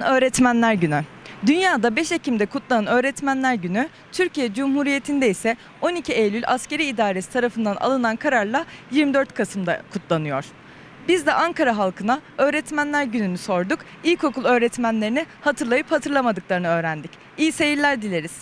Öğretmenler Günü. Dünyada 5 Ekim'de kutlanan Öğretmenler Günü, Türkiye Cumhuriyeti'nde ise 12 Eylül Askeri İdaresi tarafından alınan kararla 24 Kasım'da kutlanıyor. Biz de Ankara halkına Öğretmenler Günü'nü sorduk. İlkokul öğretmenlerini hatırlayıp hatırlamadıklarını öğrendik. İyi seyirler dileriz.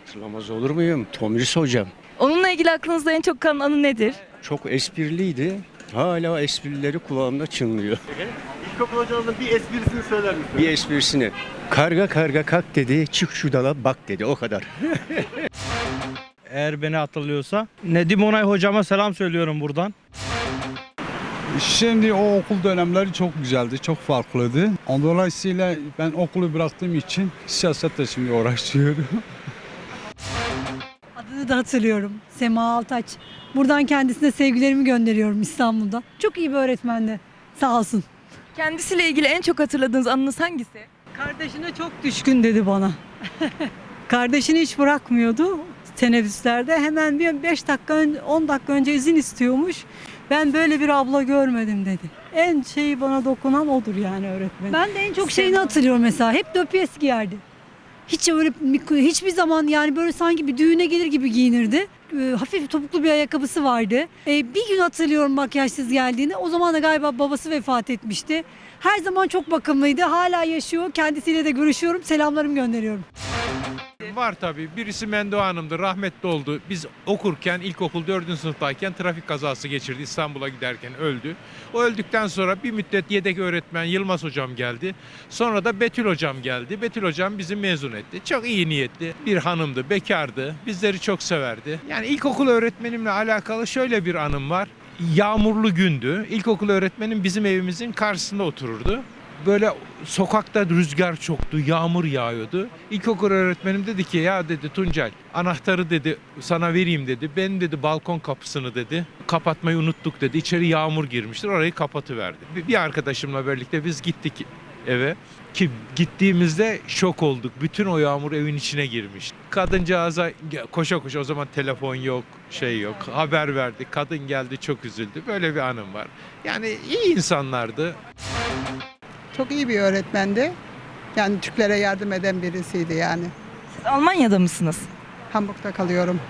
Hatırlamaz olur muyum? Tomris hocam. Onunla ilgili aklınızda en çok kalan anı nedir? Çok espriliydi. Hala esprileri kulağımda çınlıyor. İlkokul hocanızın bir esprisini söyler misiniz? Bir esprisini. Karga karga kalk dedi, çık şu dala bak dedi. O kadar. Eğer beni hatırlıyorsa. Nedim Onay hocama selam söylüyorum buradan. Şimdi o okul dönemleri çok güzeldi, çok farklıydı. Dolayısıyla ben okulu bıraktığım için siyasetle şimdi uğraşıyorum. Adını da hatırlıyorum. Sema Altaç. Buradan kendisine sevgilerimi gönderiyorum İstanbul'da. Çok iyi bir öğretmendi. Sağ olsun. Kendisiyle ilgili en çok hatırladığınız anınız hangisi? Kardeşine çok düşkün dedi bana. Kardeşini hiç bırakmıyordu teneffüslerde. Hemen bir 5 dakika, ön- 10 dakika önce izin istiyormuş. Ben böyle bir abla görmedim dedi. En şeyi bana dokunan odur yani öğretmen. Ben de en çok şeyini hatırlıyorum mesela. Hep döpiyes giyerdi. Hiç öyle hiçbir zaman yani böyle sanki bir düğüne gelir gibi giyinirdi. Ee, hafif topuklu bir ayakkabısı vardı. Ee, bir gün hatırlıyorum makyajsız geldiğini. O zaman da galiba babası vefat etmişti. Her zaman çok bakımlıydı. Hala yaşıyor. Kendisiyle de görüşüyorum. Selamlarımı gönderiyorum. Var tabii. Birisi Mendo Hanım'dı. Rahmetli oldu. Biz okurken ilkokul 4. sınıftayken trafik kazası geçirdi. İstanbul'a giderken öldü. O öldükten sonra bir müddet yedek öğretmen Yılmaz hocam geldi. Sonra da Betül hocam geldi. Betül hocam bizi mezun etti. Çok iyi niyetli bir hanımdı. Bekardı. Bizleri çok severdi. Yani ilkokul öğretmenimle alakalı şöyle bir anım var. Yağmurlu gündü. İlkokul öğretmenim bizim evimizin karşısında otururdu böyle sokakta rüzgar çoktu, yağmur yağıyordu. İlkokul öğretmenim dedi ki ya dedi Tuncel anahtarı dedi sana vereyim dedi. Ben dedi balkon kapısını dedi kapatmayı unuttuk dedi. İçeri yağmur girmiştir orayı kapatıverdi. Bir arkadaşımla birlikte biz gittik eve. Ki gittiğimizde şok olduk. Bütün o yağmur evin içine girmiş. Kadıncağıza koşa koşa o zaman telefon yok, şey yok. Haber verdik. Kadın geldi çok üzüldü. Böyle bir anım var. Yani iyi insanlardı. Çok iyi bir öğretmendi. Yani Türklere yardım eden birisiydi yani. Siz Almanya'da mısınız? Hamburg'da kalıyorum.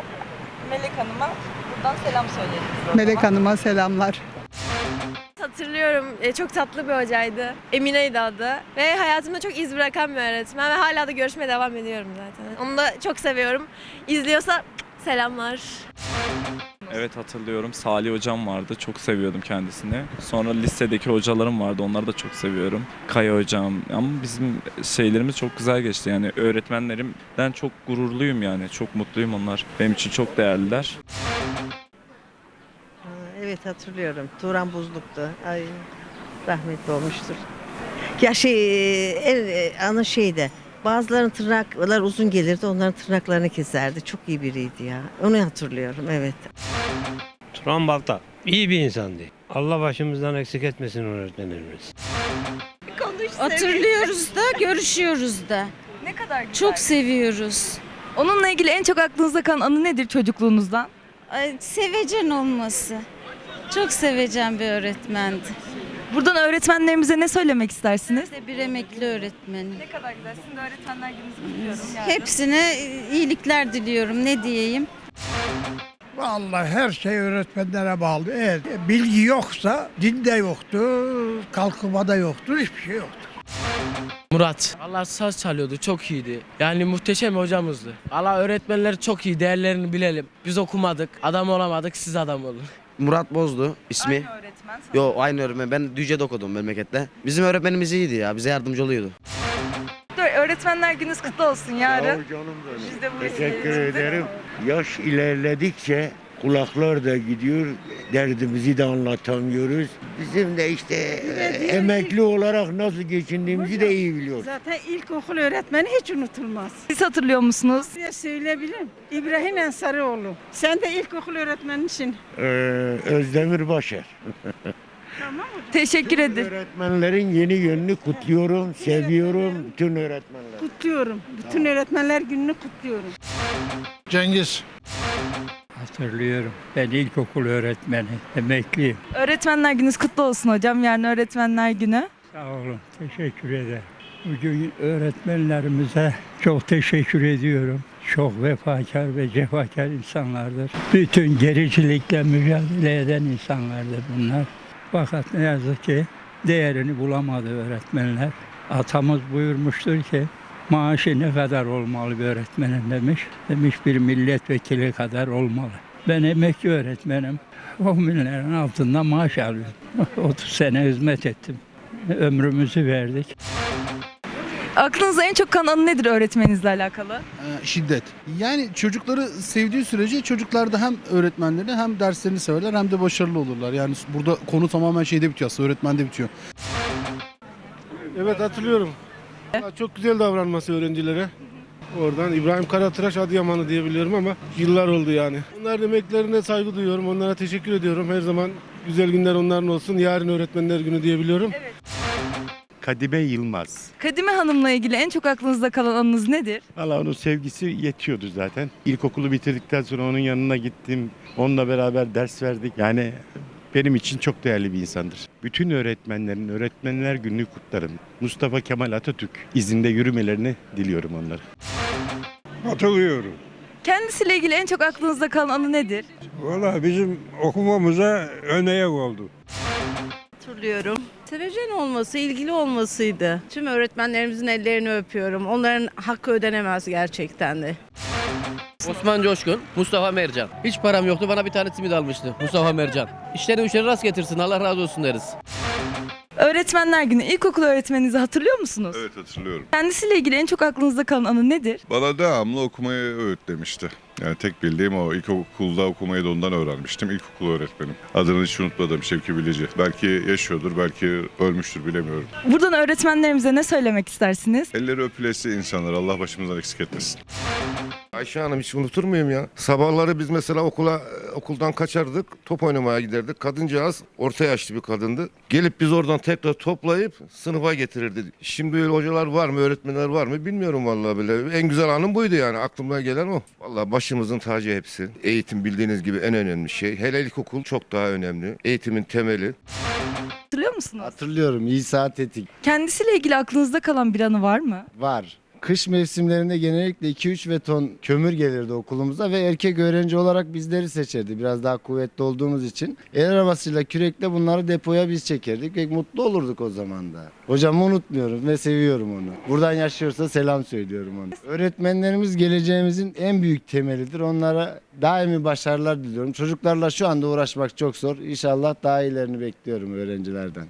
Melek Hanım'a buradan selam söyleyelim. Melek Hanım'a selamlar. Hatırlıyorum e, çok tatlı bir hocaydı. Emine'ydi adı. Ve hayatımda çok iz bırakan bir öğretmen ve hala da görüşmeye devam ediyorum zaten. Onu da çok seviyorum. İzliyorsa selamlar. Evet hatırlıyorum. Salih hocam vardı. Çok seviyordum kendisini. Sonra lisedeki hocalarım vardı. Onları da çok seviyorum. Kaya hocam. Ama bizim şeylerimiz çok güzel geçti. Yani öğretmenlerimden çok gururluyum yani. Çok mutluyum onlar. Benim için çok değerliler. Evet hatırlıyorum. Turan Buzluk'tu. Ay rahmetli olmuştur. Ya şey en e, ana şeyde bazılarının tırnaklar uzun gelirdi. Onların tırnaklarını keserdi. Çok iyi biriydi ya. Onu hatırlıyorum evet. Turan Balta. iyi bir insandı. Allah başımızdan eksik etmesin öğretmenlerimiz. Hatırlıyoruz da görüşüyoruz da. Ne kadar güzel. Çok seviyoruz. Onunla ilgili en çok aklınızda kalan anı nedir çocukluğunuzdan? Sevecen olması. Çok sevecen bir öğretmendi. Buradan öğretmenlerimize ne söylemek istersiniz? de bir emekli öğretmenim. Ne kadar güzel. Sizin de öğretmenler gününüzü kutluyorum. Hepsine iyilikler diliyorum. Ne diyeyim? Vallahi her şey öğretmenlere bağlı. Eğer bilgi yoksa dinde yoktu, kalkınmada yoktu, hiçbir şey yoktu. Murat. Allah saz çalıyordu. Çok iyiydi. Yani muhteşem hocamızdı. Allah öğretmenleri çok iyi. Değerlerini bilelim. Biz okumadık. Adam olamadık. Siz adam olun. Murat Bozdu ismi. Aynı öğretmen. Yo aynı öğretmen. Ben Düzce'de okudum memlekette. Bizim öğretmenimiz iyiydi ya. Bize yardımcı oluyordu. Dur, öğretmenler gününüz kutlu olsun yarın. Biz de bu Teşekkür ederim. Yaş ilerledikçe kulaklar da gidiyor. Derdimizi de anlatamıyoruz. Bizim de işte e, emekli olarak nasıl geçindiğimizi de iyi biliyoruz. Zaten ilkokul öğretmeni hiç unutulmaz. Siz hatırlıyor musunuz? Size söyleyebilirim. İbrahim Ensarıoğlu. Sen de ilkokul öğretmenisin. Ee, Özdemir Başar. Teşekkür ederim. Öğretmenlerin yeni yönünü kutluyorum, seviyorum bütün öğretmenler. Kutluyorum. Bütün öğretmenler gününü kutluyorum. Cengiz. Hatırlıyorum. Ben ilkokul öğretmeni. Emekliyim. Öğretmenler gününüz kutlu olsun hocam. Yarın öğretmenler günü. Sağ olun. Teşekkür ederim. Bugün öğretmenlerimize çok teşekkür ediyorum. Çok vefakar ve cefakar insanlardır. Bütün gericilikle mücadele eden insanlardır bunlar. Fakat ne yazık ki değerini bulamadı öğretmenler. Atamız buyurmuştur ki maaşı ne kadar olmalı bir öğretmenin demiş. Demiş bir milletvekili kadar olmalı. Ben emekli öğretmenim. 10 binlerin altında maaş alıyorum. 30 sene hizmet ettim. Ömrümüzü verdik. Aklınıza en çok kalan anı nedir öğretmeninizle alakalı? Ee, şiddet. Yani çocukları sevdiği sürece çocuklar da hem öğretmenlerini hem derslerini severler hem de başarılı olurlar. Yani burada konu tamamen şeyde bitiyor aslında öğretmende bitiyor. Evet hatırlıyorum. Çok güzel davranması öğrencilere. Oradan İbrahim Karatıraş Adıyamanlı diyebiliyorum ama yıllar oldu yani. Onların emeklerine saygı duyuyorum. Onlara teşekkür ediyorum. Her zaman güzel günler onların olsun. Yarın öğretmenler günü diyebiliyorum. Kadime Yılmaz. Kadime Hanım'la ilgili en çok aklınızda kalan anınız nedir? Valla onun sevgisi yetiyordu zaten. İlkokulu bitirdikten sonra onun yanına gittim. Onunla beraber ders verdik. Yani benim için çok değerli bir insandır. Bütün öğretmenlerin Öğretmenler Günü'nü kutlarım. Mustafa Kemal Atatürk izinde yürümelerini diliyorum onlara. Hatırlıyorum. Kendisiyle ilgili en çok aklınızda kalan anı nedir? Valla bizim okumamıza önayak oldu. Hatırlıyorum. Sevecen olması, ilgili olmasıydı. Tüm öğretmenlerimizin ellerini öpüyorum. Onların hakkı ödenemez gerçekten de. Osman Coşkun, Mustafa Mercan. Hiç param yoktu bana bir tane simit almıştı Mustafa Mercan. İşleri üçleri rast getirsin Allah razı olsun deriz. Öğretmenler Günü ilkokul öğretmeninizi hatırlıyor musunuz? Evet hatırlıyorum. Kendisiyle ilgili en çok aklınızda kalan anı nedir? Bana devamlı okumayı öğütlemişti. Yani tek bildiğim o ilkokulda okumayı da ondan öğrenmiştim. İlkokul öğretmenim. Adını hiç unutmadım Şevki Bilici. Belki yaşıyordur, belki ölmüştür bilemiyorum. Buradan öğretmenlerimize ne söylemek istersiniz? Elleri öpülesi insanlar Allah başımızdan eksik etmesin. Ayşe Hanım hiç unutur muyum ya? Sabahları biz mesela okula okuldan kaçardık, top oynamaya giderdik. Kadıncağız orta yaşlı bir kadındı. Gelip biz oradan tekrar toplayıp sınıfa getirirdi. Şimdi öyle hocalar var mı, öğretmenler var mı bilmiyorum vallahi bile. En güzel anım buydu yani aklıma gelen o. Vallahi başımızın tacı hepsi. Eğitim bildiğiniz gibi en önemli şey. Hele ilkokul çok daha önemli. Eğitimin temeli. Hatırlıyor musunuz? Hatırlıyorum İsa Tetik Kendisiyle ilgili aklınızda kalan bir anı var mı? var. Kış mevsimlerinde genellikle 2-3 ve ton kömür gelirdi okulumuza ve erkek öğrenci olarak bizleri seçerdi. Biraz daha kuvvetli olduğumuz için. El arabasıyla kürekle bunları depoya biz çekerdik ve mutlu olurduk o zaman da. Hocamı unutmuyorum ve seviyorum onu. Buradan yaşıyorsa selam söylüyorum ona. Öğretmenlerimiz geleceğimizin en büyük temelidir. Onlara daimi başarılar diliyorum. Çocuklarla şu anda uğraşmak çok zor. İnşallah daha iyilerini bekliyorum öğrencilerden.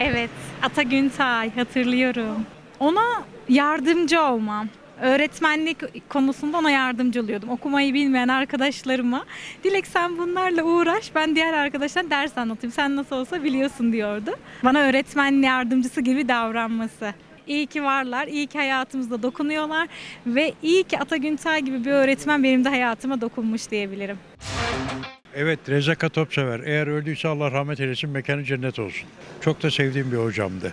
Evet, Ata Güntay hatırlıyorum. Ona yardımcı olmam. Öğretmenlik konusunda ona yardımcı oluyordum. Okumayı bilmeyen arkadaşlarıma. Dilek sen bunlarla uğraş, ben diğer arkadaşlara ders anlatayım. Sen nasıl olsa biliyorsun diyordu. Bana öğretmen yardımcısı gibi davranması. İyi ki varlar, iyi ki hayatımızda dokunuyorlar ve iyi ki Ata Güntay gibi bir öğretmen benim de hayatıma dokunmuş diyebilirim. Evet Rezeka Topsever. Eğer öldüyse Allah rahmet eylesin mekanı cennet olsun. Çok da sevdiğim bir hocamdı.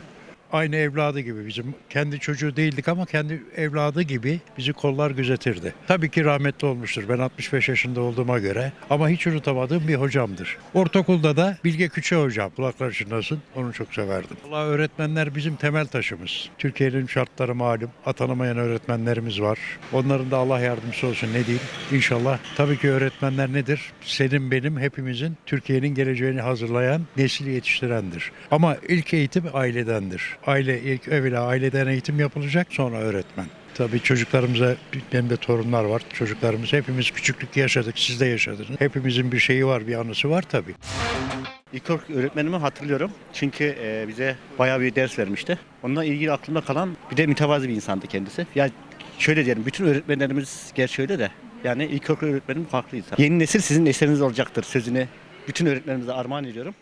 Aynı evladı gibi bizim kendi çocuğu değildik ama kendi evladı gibi bizi kollar gözetirdi. Tabii ki rahmetli olmuştur ben 65 yaşında olduğuma göre ama hiç unutamadığım bir hocamdır. Ortaokulda da Bilge Küçe hocam kulaklar çınlasın onu çok severdim. Allah öğretmenler bizim temel taşımız. Türkiye'nin şartları malum atanamayan öğretmenlerimiz var. Onların da Allah yardımcısı olsun ne diyeyim. İnşallah tabii ki öğretmenler nedir? Senin benim hepimizin Türkiye'nin geleceğini hazırlayan nesli yetiştirendir. Ama ilk eğitim ailedendir. Aile ilk evvela aileden eğitim yapılacak sonra öğretmen. Tabii çocuklarımıza, benim de torunlar var. Çocuklarımız hepimiz küçüklük yaşadık, siz de yaşadınız. Hepimizin bir şeyi var, bir anısı var tabii. İlkokul öğretmenimi hatırlıyorum. Çünkü e, bize bayağı bir ders vermişti. Onunla ilgili aklımda kalan bir de mütevazi bir insandı kendisi. Yani şöyle diyelim, bütün öğretmenlerimiz gerçi öyle de. Yani ilkokul öğretmenim farklı insan. Yeni nesil sizin eseriniz olacaktır sözünü bütün öğretmenlerimize armağan ediyorum.